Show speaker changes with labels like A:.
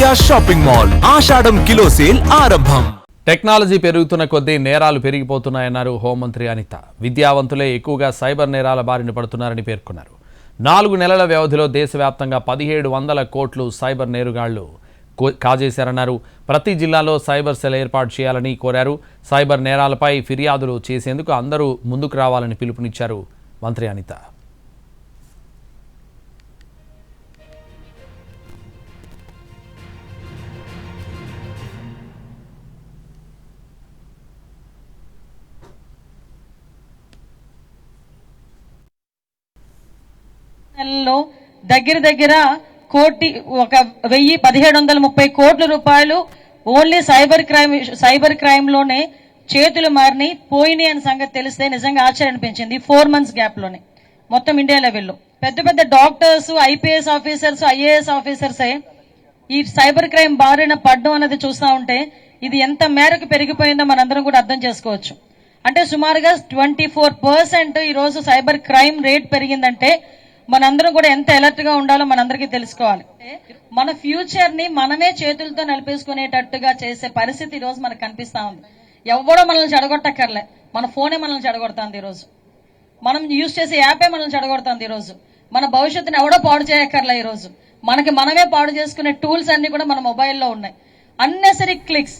A: India shopping mall. Ashadham kilo sale ఆరంభం.
B: Technology పెరుగుతున్న కొద్దీ నేరాలు పెరిగిపోతున్నాయన్నారు హోంమంత్రి అనిత. విద్యావంతులే ఎక్కువగా సైబర్ నేరాల బారిన పడుతున్నారని పేర్కొన్నారు. నాలుగు నెలల వ్యవధిలో దేశవ్యాప్తంగా పదిహేడు వందల కోట్లు సైబర్ నేరుగాళ్ళు కాజేశారన్నారు. ప్రతి జిల్లాలో సైబర్ సెల్ ఏర్పాటు చేయాలని కోరారు. సైబర్ నేరాలపై ఫిర్యాదులు చేసేందుకు అందరూ ముందుకు రావాలని పిలుపునిచ్చారు మంత్రి అనిత.
C: నెలలో దగ్గర దగ్గర కోటి ఒక వెయ్యి పదిహేడు వందల ముప్పై కోట్ల రూపాయలు ఓన్లీ సైబర్ క్రైమ్ సైబర్ క్రైమ్లోనే చేతులు మారిని పోయినాయి అనే సంగతి తెలిస్తే నిజంగా ఆశ్చర్యం అనిపించింది. ఫోర్ మంత్స్ గ్యాప్లోనే మొత్తం ఇండియా లెవెల్లో. పెద్ద పెద్ద డాక్టర్స్ ఐపీఎస్ ఆఫీసర్స్ ఐఏఎస్ ఆఫీసర్సే ఈ సైబర్ క్రైమ్ బారిన పడ్డం అనేది చూస్తా ఉంటే ఇది ఎంత మేరకు పెరిగిపోయిందో మనందరం కూడా అర్థం చేసుకోవచ్చు. అంటే సుమారుగా ట్వంటీ ఫోర్ పర్సెంట్ ఈ రోజు సైబర్ క్రైమ్ రేట్ పెరిగిందంటే మనందరం కూడా ఎంత అలర్ట్గా ఉండాలో మనందరికీ తెలుసుకోవాలి. మన ఫ్యూచర్ని మనమే చేతులతో నలిపేసుకునేటట్టుగా చేసే పరిస్థితి ఈ రోజు మనకు కనిపిస్తా ఉంది. ఎవడో మనల్ని చెడగొట్టక్కర్లే. మన ఫోనే మనల్ని చెడగొడుతుంది ఈ రోజు. మనం యూజ్ చేసే యాపే మనల్ని చెడగొడుతుంది ఈ రోజు. మన భవిష్యత్తుని ఎవడో పాడు చేయక్కర్లే ఈ రోజు. మనకి మనమే పాడు చేసుకునే టూల్స్ అన్ని కూడా మన మొబైల్లో ఉన్నాయి. Unnecessary clicks